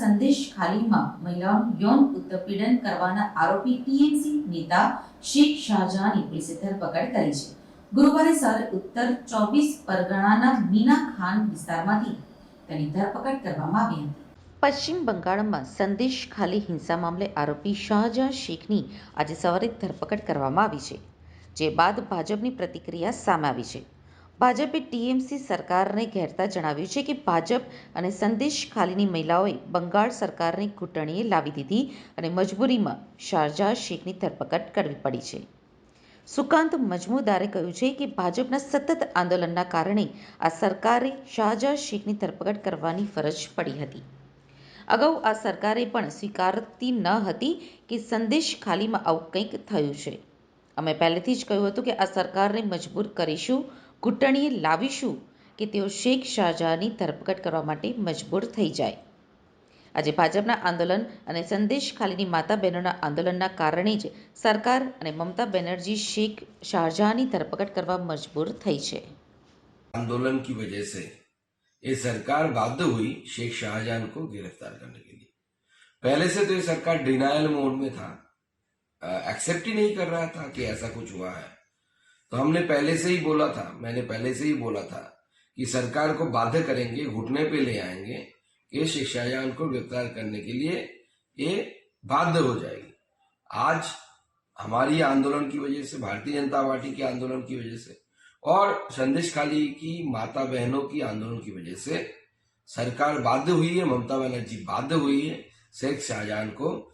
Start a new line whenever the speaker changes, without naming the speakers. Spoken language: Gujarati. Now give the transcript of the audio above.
સંદેશ ખાલીમાં મહિલાઓનું યૌન ઉત્પીડન કરવાના આરોપી ટીએમસી નેતા શેખ શાહજહાની પોલીસે ધરપકડ કરી છે. ગુરુવારે સવારે ઉત્તર ચોવીસ પરગણાના મીના ખાન વિસ્તારમાંથી તેની ધરપકડ કરવામાં આવી હતી. પશ્ચિમ બંગાળમાં સંદેશ ખાલી હિંસા મામલે આરોપી શાહજહાં શેખની આજે સવારે ધરપકડ કરવામાં આવી છે, જે બાદ ભાજપની પ્રતિક્રિયા સામે આવી છે. ભાજપે ટીએમસી સરકારને ઘેરતા જણાવ્યું છે કે ભાજપ અને સંદેશ ખાલીની મહિલાઓએ બંગાળ સરકારની ઘૂંટણીએ લાવી દીધી અને મજબૂરીમાં શાહજહાં શેખની ધરપકડ કરવી પડી છે. સુકાંત મજમુદારે કહ્યું છે કે ભાજપના સતત આંદોલનના કારણે આ સરકારે શાહજહાં શેખની ધરપકડ કરવાની ફરજ પડી હતી. અગાઉ આ સરકારે પણ સ્વીકારતી ન હતી કે સંદેશ ખાલીમાં આવું કંઈક થયું છે. અમે પહેલેથી જ કહ્યું હતું કે આ સરકારને મજબૂર કરીશું ઘૂંટણીએ લાવીશું કે તેઓ શેખ શાહજહાંની ધરપકડ કરવા માટે મજબૂર થઈ જાય આજે ભાજપના આંદોલન અને સંદેશ ખાલીની માતા બહેનોના આંદોલનના કારણે જ સરકાર અને મમતા બેનર્જી શેખ શાહજહાંની ધરપકડ કરવા મજબૂર થઈ છે
आंदोलन की वजह से ये सरकार बाध्य हुई शेख शाहजहां को गिरफ्तार करने के लिए पहले से तो ये सरकार डिनायल मोड में था एक्सेप्ट ही नहीं कर रहा था कि ऐसा कुछ हुआ है तो हमने पहले से ही बोला था, मैंने पहले से ही बोला था कि सरकार को बाध्य करेंगे, घुटने पे ले आएँगे कि शाहजहां को गिरफ़्तार करने के लिए ये बाध्य हो जाएगी। आज हमारी आंदोलन की वजह से, भारतीय जनता पार्टी के आंदोलन की वजह से और संदेश खाली की माता बहनों की आंदोलन की वजह से सरकार बाध्य हुई है, ममता बनर्जी बाध्य हुई है, शेख शाहजहां को